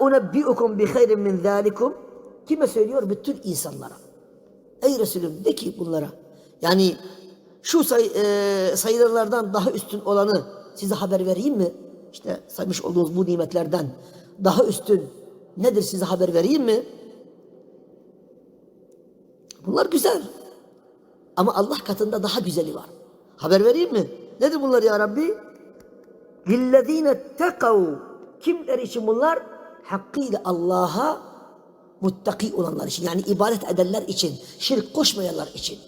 Unebbi'ukum bi hayrin min zalikum. Kime söylüyor? Bütün insanlara. Ey Resulüm de ki bunlara. Yani şu say, e, sayılardan daha üstün olanı size haber vereyim mi? İşte saymış olduğunuz bu nimetlerden daha üstün nedir size haber vereyim mi? Bunlar güzel. Ama Allah katında daha güzeli var. Haber vereyim mi? Nedir bunlar ya Rabbi? Lillezine tekav. Kimler için bunlar? hakkıyla Allah'a muttaki olanlar için yani ibadet edenler için, şirk koşmayanlar için.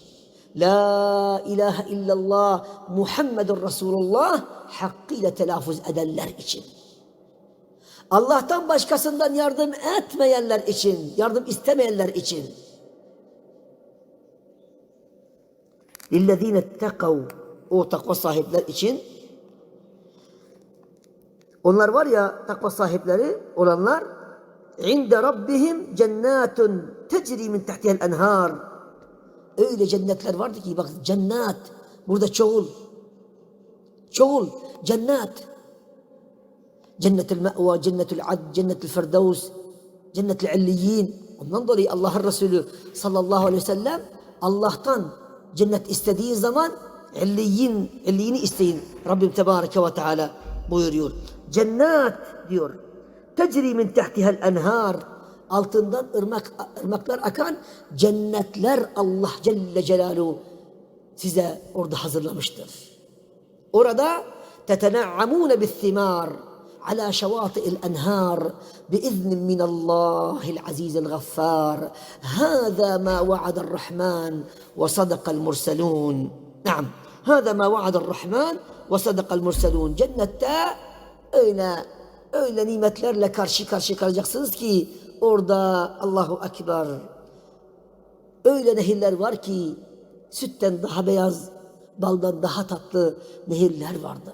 La ilahe illallah Muhammedun Resulullah hakkıyla telaffuz edenler için. Allah'tan başkasından yardım etmeyenler için, yardım istemeyenler için. Lillezine tekav o takva sahipler için onlar var ya takva sahipleri olanlar inde rabbihim cennetun tecri min tahtihel enhar. Öyle cennetler vardı ki bak cennet burada çoğul. Çoğul cennet cennetül me'va cennetül ad cennetül firdevs cennetül illiyin ondan dolayı Allah'ın Resulü sallallahu aleyhi ve sellem Allah'tan cennet istediği zaman illiyin illiyini isteyin. Rabbim tebareke ve teala buyuruyor cennet diyor tecri min tahtihel enhar altından ırmak, ırmaklar akan cennetler Allah Celle Celaluhu size orada hazırlamıştır. Orada tetena'amune bis-simar على شواطئ الأنهار بإذن من الله العزيز الغفار هذا ما وعد الرحمن وصدق المرسلون نعم هذا ما وعد الرحمن وصدق المرسلون جنة öyle öyle nimetlerle karşı karşı kalacaksınız ki orada Allahu Ekber öyle nehirler var ki sütten daha beyaz, baldan daha tatlı nehirler vardır.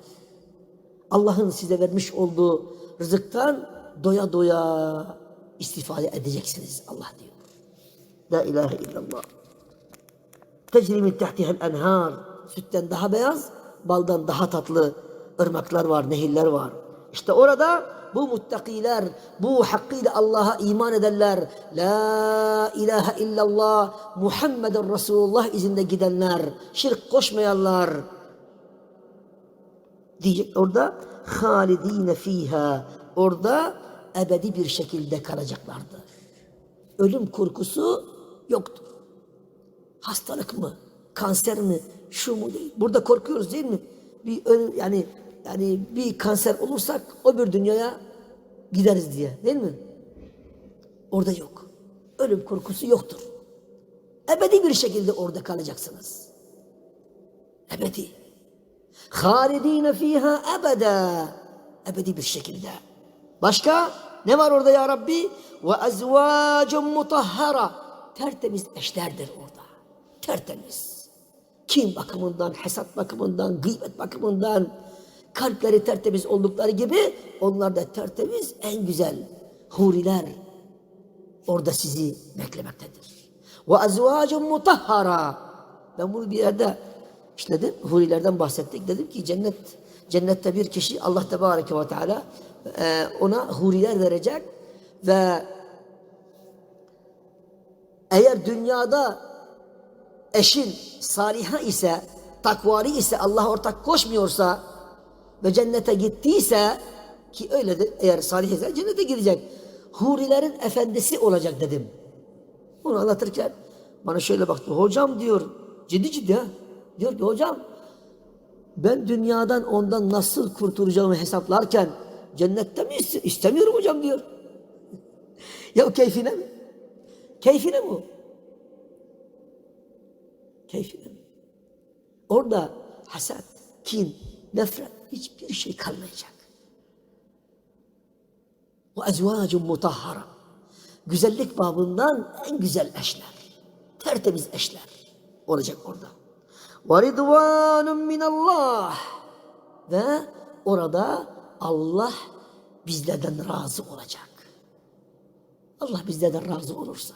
Allah'ın size vermiş olduğu rızıktan doya doya istifade edeceksiniz Allah diyor. La ilahe illallah. Tecri min tahtihel enhar. Sütten daha beyaz, baldan daha tatlı ırmaklar var, nehirler var. İşte orada bu muttakiler, bu hakkıyla Allah'a iman edenler, La ilahe illallah, Muhammeden Resulullah izinde gidenler, şirk koşmayanlar, diyecek orada halidine fiha orada ebedi bir şekilde kalacaklardır. Ölüm korkusu yoktur. Hastalık mı? Kanser mi? Şu mu değil? Burada korkuyoruz değil mi? Bir ölüm yani yani bir kanser olursak öbür dünyaya gideriz diye değil mi? Orada yok. Ölüm korkusu yoktur. Ebedi bir şekilde orada kalacaksınız. Ebedi. Halidine fiha ebede. Ebedi bir şekilde. Başka ne var orada ya Rabbi? Ve ezvacun mutahhara. Tertemiz eşlerdir orada. Tertemiz. Kim bakımından, hesap bakımından, gıybet bakımından kalpleri tertemiz oldukları gibi onlar da tertemiz en güzel huriler orada sizi beklemektedir. Ve ezvacun mutahhara. Ben bunu bir yerde işledim. Hurilerden bahsettik. Dedim ki cennet cennette bir kişi Allah Tebareke ve Teala e, ona huriler verecek ve eğer dünyada eşin saliha ise takvari ise Allah ortak koşmuyorsa ve cennete gittiyse ki öyledir eğer salih ise cennete gidecek. Hurilerin efendisi olacak dedim. Bunu anlatırken bana şöyle baktı. Hocam diyor ciddi ciddi ha. Diyor ki hocam ben dünyadan ondan nasıl kurtulacağımı hesaplarken cennette mi ist- istemiyorum hocam diyor. ya keyfine mi? Keyfine mi? Keyfine mi? Orada hasat, kin, nefret hiçbir şey kalmayacak. Ve ezvacun mutahhara. Güzellik babından en güzel eşler. Tertemiz eşler olacak orada. Ve ridvanun minallah. Ve orada Allah bizlerden razı olacak. Allah bizlerden razı olursa.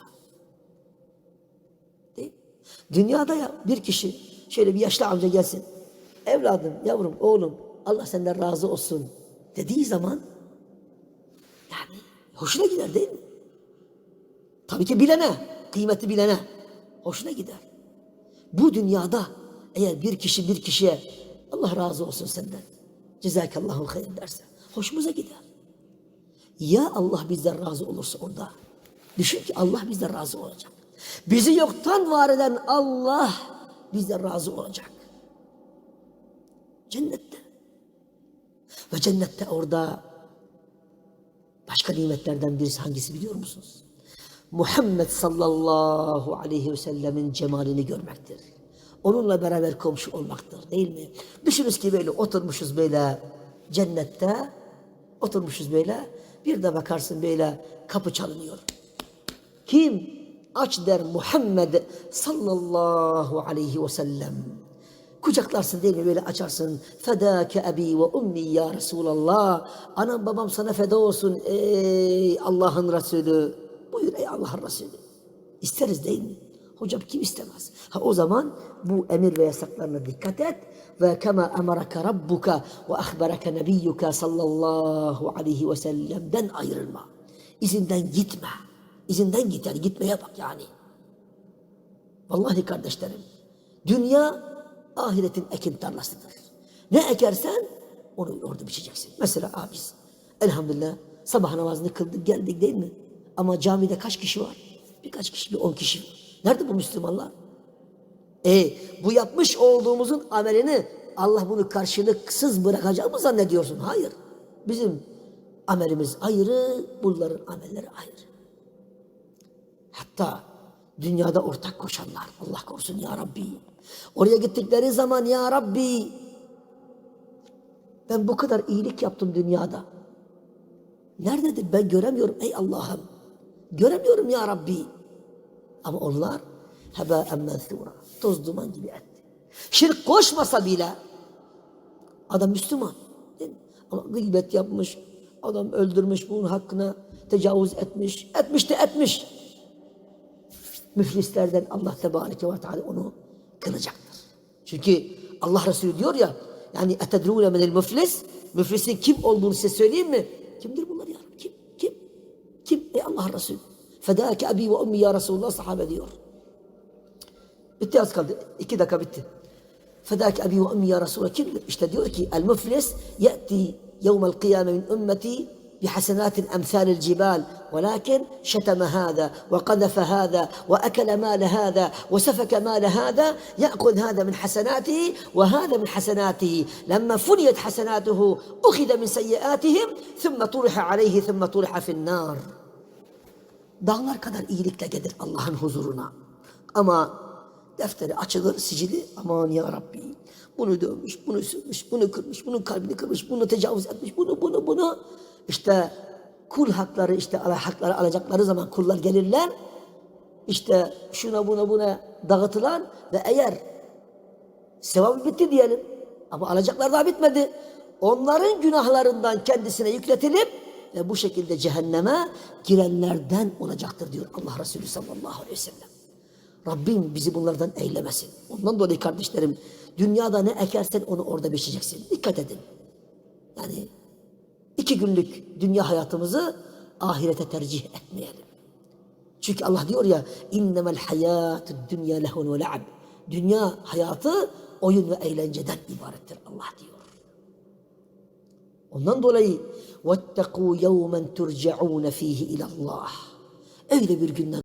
Değil? Dünyada ya bir kişi şöyle bir yaşlı amca gelsin. Evladım, yavrum, oğlum Allah senden razı olsun dediği zaman yani Hoşuna gider değil mi? Tabii ki bilene, kıymeti bilene hoşuna gider. Bu dünyada eğer bir kişi bir kişiye Allah razı olsun senden. Cezakallahu hayır derse hoşumuza gider. Ya Allah bizden razı olursa orada. Düşün ki Allah bizden razı olacak. Bizi yoktan var eden Allah bizden razı olacak. Cennette. Ve cennette orada başka nimetlerden birisi hangisi biliyor musunuz? Muhammed sallallahu aleyhi ve sellemin cemalini görmektir. Onunla beraber komşu olmaktır değil mi? Düşününüz ki böyle oturmuşuz böyle cennette, oturmuşuz böyle, bir de bakarsın böyle kapı çalınıyor. Kim? Aç der Muhammed sallallahu aleyhi ve sellem. Kucaklarsın değil mi böyle açarsın. Fedâke abi ve ummi ya Resulallah. Anam babam sana feda olsun ey Allah'ın Resulü. Buyur ey Allah'ın Resulü. İsteriz değil mi? Hocam kim istemez? Ha o zaman bu emir ve yasaklarına dikkat et. Ve kema emaraka rabbuka ve ahbaraka nebiyyuka sallallahu aleyhi ve sellem'den ayrılma. İzinden gitme. İzinden yani gitmeye bak yani. Vallahi kardeşlerim. Dünya ahiretin ekin tarlasıdır. Ne ekersen onu orada biçeceksin. Mesela abis elhamdülillah sabah namazını kıldık geldik değil mi? Ama camide kaç kişi var? Birkaç kişi, bir on kişi. Nerede bu Müslümanlar? E bu yapmış olduğumuzun amelini Allah bunu karşılıksız bırakacak mı zannediyorsun? Hayır. Bizim amelimiz ayrı, bunların amelleri ayrı. Hatta dünyada ortak koşanlar Allah korusun ya Rabbi. Oraya gittikleri zaman ya Rabbi ben bu kadar iyilik yaptım dünyada. Nerededir ben göremiyorum ey Allah'ım. Göremiyorum ya Rabbi. Ama onlar heba emmensura. Toz duman gibi etti. Şirk koşmasa bile adam Müslüman. Değil mi? Ama gıybet yapmış, adam öldürmüş bunun hakkına tecavüz etmiş, etmiş de etmiş. Müflislerden Allah Tebareke ve Teala onu kılacaktır. Çünkü Allah Resulü diyor ya yani etedrûne menel müflis müflisin kim olduğunu size söyleyeyim mi? Kimdir bunlar ya? Kim? Kim? Kim? Ey Allah Resulü. Fedâke abi ve ummi ya Resulullah sahabe diyor. Bitti az kaldı. İki dakika bitti. Fedâke abi ve ummi ya Resulullah kimdir? İşte diyor ki el müflis ye'ti yevmel kıyame min ümmeti بحسنات أمثال الجبال ولكن شتم هذا وقذف هذا وأكل مال هذا وسفك مال هذا يأخذ هذا من حسناته وهذا من حسناته لما فنيت حسناته أخذ من سيئاتهم ثم طرح عليه ثم طرح في النار Dağlar kadar iyilikle gelir Allah'ın huzuruna. Ama defteri açılır, sicili aman ya Rabbi. Bunu dövmüş, bunu sürmüş, bunu kırmış, bunun kalbini kırmış, bunu tecavüz etmiş, bunu, bunu, bunu. İşte kul hakları, işte hakları alacakları zaman kullar gelirler. İşte şuna buna buna dağıtılan ve eğer sevabı bitti diyelim. Ama alacaklar daha bitmedi. Onların günahlarından kendisine yükletilip ve bu şekilde cehenneme girenlerden olacaktır diyor Allah Resulü sallallahu aleyhi ve sellem. Rabbim bizi bunlardan eylemesin. Ondan dolayı kardeşlerim dünyada ne ekersen onu orada biçeceksin. Dikkat edin. Yani iki günlük dünya hayatımızı ahirete tercih etmeyelim. Çünkü Allah diyor ya innemel hayatü dünya lehun ve la'ab. Dünya hayatı oyun ve eğlenceden ibarettir Allah diyor. Ondan dolayı وَاتَّقُوا يَوْمًا تُرْجَعُونَ ف۪يهِ اِلَى اللّٰهِ Öyle bir günden